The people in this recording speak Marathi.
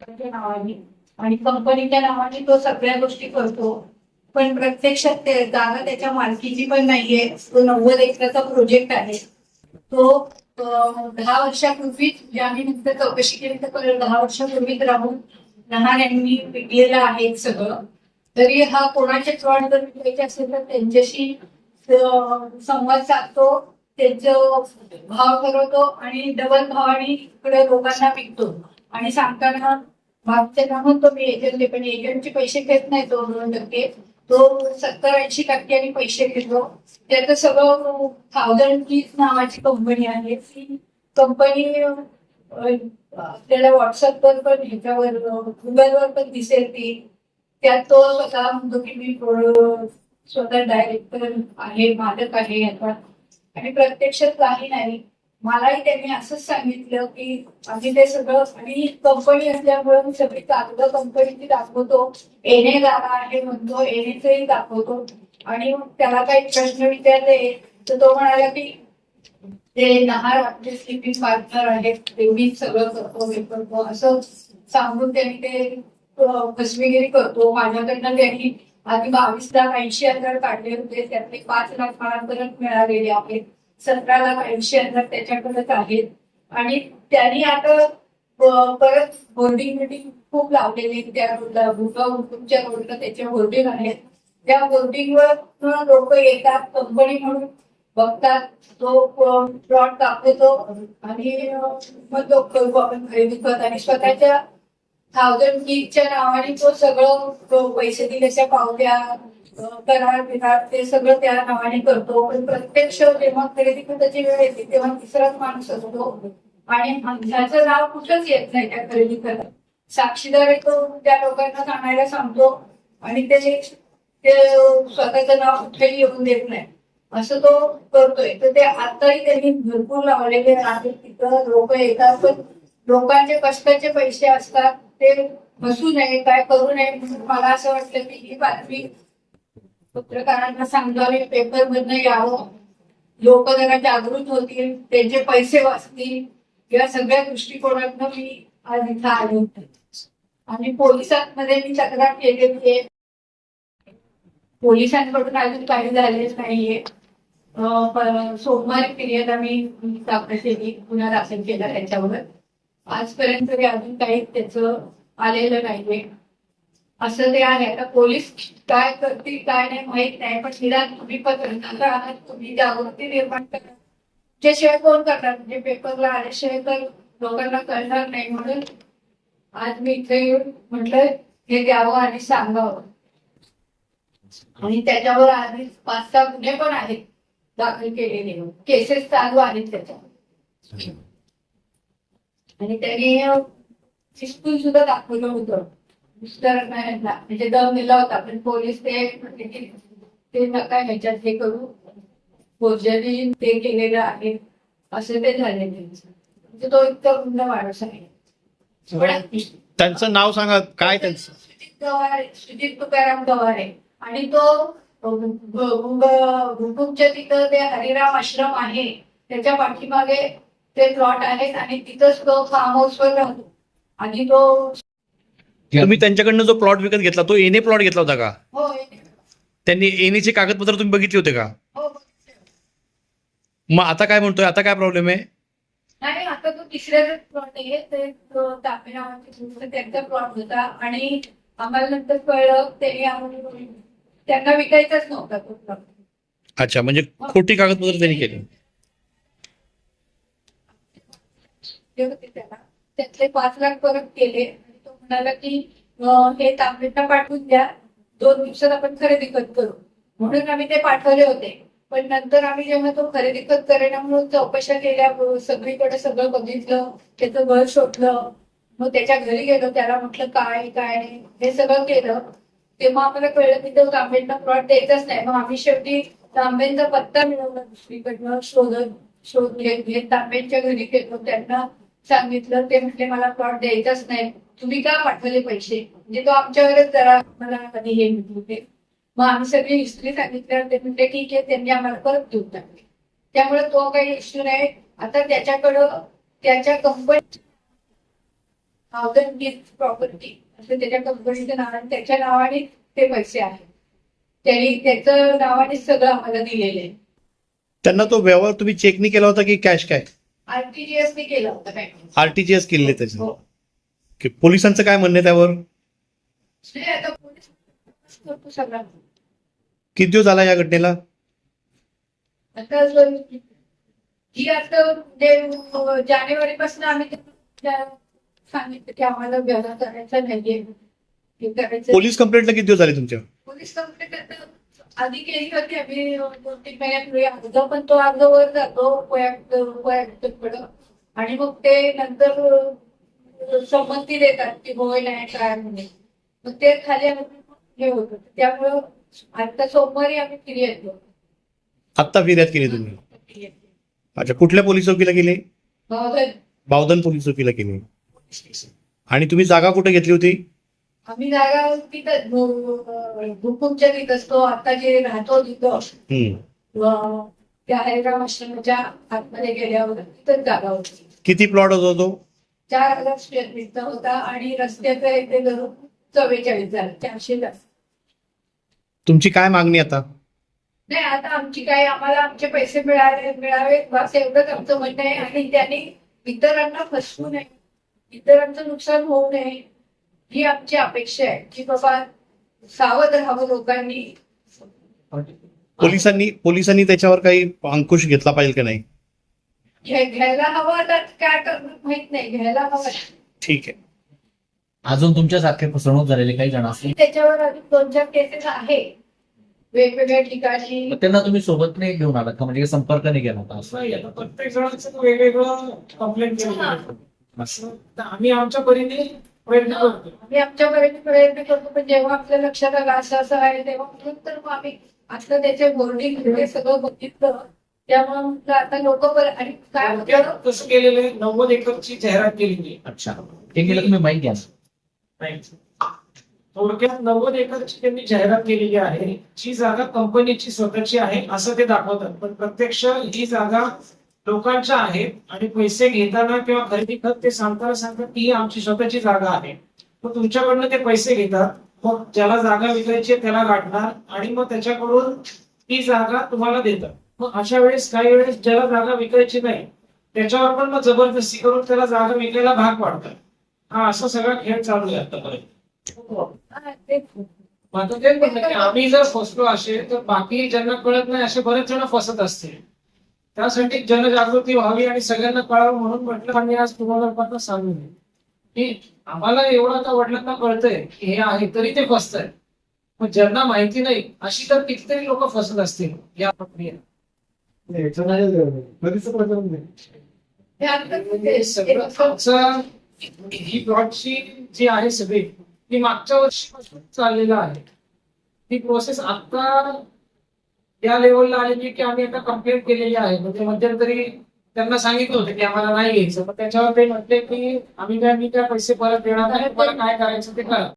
नावाने आणि कंपनीच्या नावाने तो सगळ्या गोष्टी करतो. पण प्रत्यक्षात ते जागा त्याच्या मालकीची पण नाहीये. तो नव्वद एकराचा प्रोजेक्ट आहे. तो दहा वर्षापूर्वीच म्हणजे आम्ही नंतर चौकशी केली तर दहा वर्षापूर्वीच राहून लहान यांनी विकलेलं आहे सगळं. तरी हा कोणाचे प्लॉट जर विकायचे असेल तर त्यांच्याशी संवाद साधतो. त्यांचं भाव ठरवतो आणि डबल भावाने इकडे लोकांना विकतो आणि सांगताना मागच्या म्हणतो मी एजंट पण एजंटचे पैसे घेत नाही तो दोन टक्के. तो सत्तर ऐंशी टक्क्यांनी पैसे घेतो. त्याचं सगळं थाउजंड प्लीज नावाची कंपनी आहे. ती कंपनी आपल्याला व्हॉट्सअपवर पण ह्याच्यावर गुगलवर पण दिसेल ती. त्यात तो स्वतः म्हणतो की मी स्वतः डायरेक्टर आहे मालक आहे. याचा आणि प्रत्यक्षात काही नाही. मलाही त्यांनी असंच सांगितलं की आम्ही ते सगळं आणि कंपनी असल्यामुळे मी सगळी कागद कंपनीची दाखवतो. एने जागा आहे म्हणतो एनेचही दाखवतो. आणि मग त्याला काही प्रश्न विचारले तर तो म्हणाला की ते नहार आपले स्लिपिंग पार्टनर आहेत ते मी सगळं करतो हे करतो. असं सांगून त्यांनी ते फसवेगिरी करतो. माझ्याकडनं त्यांनी आधी बावीस लाख ऐंशी हजार काढले होते. त्यातले पाच लाख मला मिळालेले आहेत. सतरा लाख ऐंशी हजार त्याच्याकडेच आहेत आणि त्यांनी आता परत होर्डिंग बिल्डिंग खूप लावलेली त्या रोडला भुगा हुकुमच्या रोडला त्याच्या होर्डिंग आहेत. त्या होर्डिंगवर लोक येतात कंपनी म्हणून बघतात. तो प्लॉट दाखवतो. आणि मग तो करू आपण खरेदी करत. आणि स्वतःच्या थाउजंड किटच्या नावाने तो सगळं पैसे दिल्याच्या पावत्या करार बिरार ते सगळं त्या नावाने करतो. पण प्रत्यक्ष जेव्हा खरेदी खताची वेळ येते तेव्हा तिसराच माणूस असतो. आणि ह्याचं नाव कुठंच येत नाही त्या खरेदी करत साक्षीदार येतो त्या लोकांना सांगायला सांगतो. आणि ते ते स्वतःचं नाव कुठेही येऊन देत नाही. असं तो करतोय. तर ते आताही त्यांनी भरपूर लावलेले आहेत. तिथं लोक येतात पण लोकांचे कष्टाचे पैसे असतात. ते बसू नये काय करू नये. मला असं वाटतं की ही बातमी पत्रकारांना सांगावी पेपर मधनं यावं. लोक जरा जागृत होतील त्यांचे पैसे वाचतील या सगळ्या दृष्टिकोनातनं मी आज इथं आले होते. आणि पोलिसांमध्ये मी तक्रार केलेली आहे पोलिसांकडून अजून काही झालेच नाहीये. सोमवारी पिरियड आम्ही केली गुन्हा दाखल केला त्याच्यावर. आजपर्यंत तरी अजून काही त्याचं आलेलं नाहीये. असं ते आहे. आता पोलीस काय करतील काय नाही माहीत नाही पण निदान तुम्ही पत्रकार आहात तुम्ही जागृती निर्माण करा. शेअर कोण करणार? म्हणजे पेपरला आल्याशिवाय तर लोकांना कळणार नाही. म्हणून आज मी इथे येऊन म्हटलं हे द्यावं आणि सांगावं. आणि त्याच्यावर आधीच पाच सहा गुन्हे पण आहेत दाखल केलेले. केसेस चालू आहेत त्याच्यावर. आणि त्यांनी चिस्कूल सुद्धा दाखवलं होतं. मिस्टर म्हणजे दम दिला होता पण पोलीस ते ते नका ह्याच्यात हे करू. फोर्जरी ते केलेलं आहे. असं ते आहे. म्हणजे तो इतका गुन्हा माणूस आहे. त्यांचं नाव सांगा काय त्यांचं? सुजित गवारे सुजित तुकाराम गवारे आणि तो हुकुमच्या तिथं ते हरिराम आश्रम आहे. त्याच्या पाठीमागे ते प्लॉट आहेत आणि तिथंच तो फार्म हाऊसवर राहतो. आणि तो तुम्ही त्यांच्याकडनं जो प्लॉट विकत घेतला तो एने प्लॉट घेतला होता का? हो त्यांनी एनेचे कागदपत्र तुम्ही बघितले होते का? हो मग आता काय म्हणतोय? आता काय प्रॉब्लेम आहे? नाही आता तो तिसऱ्या प्लॉट आहे ते तो तापे नावाचे त्यांचा प्लॉट होता. आणि आम्हाला नंतर कळलं ते आम्हाला- त्यांना विकायचाच नव्हता तो प्लॉट अच्छा म्हणजे खोटी कागदपत्र त्यांनी केली. ते होते त्याला. त्यातले पाच लाख परत केले आणि तो म्हणाला की हे तांबेटा पाठवून द्या. दोन दिवसात आपण खरेदी खत करू. म्हणून आम्ही ते पाठवले होते. पण नंतर आम्ही जेव्हा तो खरेदी खत करेना म्हणून चौकशा केल्या सगळीकडे सगळं बघितलं त्याचं घर शोधलं मग त्याच्या घरी गेलो त्याला म्हटलं काय काय नाही. हे सगळं केलं. तेव्हा आम्हाला कळलं की तो तांबेंना प्लॉट द्यायचाच नाही. मग आम्ही शेवटी तांबेंचा पत्ता मिळवला दुसरीकडनं शोधत शोध घेत घेत तांबेंच्या घरी गेलो. त्यांना सांगितलं ते म्हटले मला प्लॉट द्यायचाच नाही. तुम्ही का पाठवले पैसे? म्हणजे तो आमच्यावरच जरा मला कधी हे म्हणत होते मग आम्ही सगळी हिस्ट्री सांगितल्यावर ते म्हणते ठीक आहे त्यांनी आम्हाला परत देऊन टाकले. त्यामुळे तो काही इश्यू नाही. आता त्याच्याकडं त्याच्या कंपनी थाउजंड प्रॉपर्टी असं त्याच्या कंपनीचं नाव आणि त्याच्या नावाने ते पैसे आहेत. त्यांनी त्याचं नावाने सगळं आम्हाला दिलेलं आहे. त्यांना तो व्यवहार तुम्ही चेकनी केला होता की कॅश काय? आरटीजीएस ने केला होता काय आरटीजीएस केलेले त्याचे हो. ओके. पोलिसांचं काय म्हणणं आहे त्यावर? नाही, आता पोलीस करतो सगळा किती दिवस झाला या घटनेला? आता ही आता जानेवारी पासून आम्ही त्या- सांगितलं की आम्हाला व्यवहार करायचा नाहीये. हे करायचं. पोलीस कंप्लेंटला किती दिवस झाले तुमच्या? पोलीस कंप्लेंट आता आधी केली होती आम्ही दोन तीन महिन्यापूर्वी अर्ज पण तो अर्ज वर जातो पुढं आणि मग ते नंतर संमती देतात की होय नाही काय म्हणे मग ते खाली हे होत. त्यामुळं आता सोमवारी आम्ही फिर्याद घेऊ आत्ता फिर्याद केली तुम्ही? अच्छा कुठल्या पोलीस चौकीला केली बावधन. पोलीस चौकीला केली आणि तुम्ही जागा कुठे घेतली होती? आम्ही जागा तिथं हुकुमच्या तिथं असतो. आता जे राहतो तिथं त्या हरिराम आश्रमाच्या आतमध्ये गेल्यावर तिथं जागा होती. किती प्लॉट होता तो? चार हजार स्क्वेअर फीटचा होता आणि रस्त्याचं इथे धरून चव्वेचाळीस झालं चारशे जास्त तुमची काय मागणी आता? नाही आता आमची काय आम्हाला आमचे पैसे मिळाले मिळावे बस एवढंच आमचं म्हणणं आहे. आणि त्यांनी इतरांना फसवू नये. इतरांचं नुकसान होऊ नये. ही आमची अपेक्षा आहे की बाबा सावध राहावं लोकांनी. पोलिसांनी पोलिसांनी त्याच्यावर काही अंकुश घेतला पाहिजे का नाही? घ्या- घ्यायला हवं तर काय करणं माहीत नाही घ्यायला हवं. ठीक आहे. अजून तुमच्यासारखे फसवणूक झालेले काही जण असतील? त्याच्यावर अजून दोन चार केसेस आहे. वेगवेगळ्या ठिकाणी. मग त्यांना तुम्ही सोबत नाही घेऊन आलात का? म्हणजे संपर्क नाही केला होता? असं नाही आता प्रत्येक जणांचं वेगवेगळं कंप्लेंट असं. तर आम्ही आमच्या परीने आम्ही आमच्या बरेच प्रयत्न करतो पण जेव्हा आपल्या लक्षात आलं असं असं आहे तेव्हा नंतर मग आम्ही आता त्याचे बोर्डिंग हे सगळं बघितलं. त्यामुळे आता लोक आणि काय कसं केलेलं आहे नव्वद एकरची जाहिरात केलेली अच्छा. ते केलं तुम्ही माहिती घ्या. आहे थोडक्यात नव्वद एकरची त्यांनी जाहिरात केलेली आहे. जी जागा कंपनीची स्वतःची आहे असं ते दाखवतात. पण प्रत्यक्ष ही जागा लोकांच्या आहेत आणि पैसे घेताना किंवा खरेदी खत ते सांगताना सांगतात की ही आमची स्वतःची जागा आहे. मग तुमच्याकडनं ते पैसे घेतात. मग ज्याला जागा विकायची आहे त्याला गाठणार आणि मग त्याच्याकडून ती जागा तुम्हाला देतात. मग अशा वेळेस काही वेळेस ज्याला जागा विकायची नाही त्याच्यावर पण मग जबरदस्ती करून त्याला जागा विकायला भाग पाडतात. हा असा सगळा खेळ चालू आहे आतापर्यंत. आम्ही जर फसलो असेल तर बाकी ज्यांना कळत नाही असे बरेच जण फसत असतील. त्यासाठी जनजागृती व्हावी आणि सगळ्यांना कळावं म्हणून म्हटलं आम्ही आज तुम्हाला पण सांगू नये की आम्हाला एवढं आता वडिलांना कळतंय की हे आहे तरी ते फसत आहे मग ज्यांना माहिती नाही अशी तर कितीतरी लोक फसत असतील. या हे आमचं ही प्लॉटची जी आहे सगळी ती मागच्या वर्षीपासून चाललेलं आहे. ती प्रोसेस आता या लेवलला आले की आम्ही आता कंप्लेंट केलेली आहे. म्हणजे मध्यंतरी त्यांना सांगितलं होतं की आम्हाला नाही यायचं मग त्याच्यावर ते म्हटले की आम्ही काय मी काय पैसे परत देणार नाही पण काय करायचं ते करा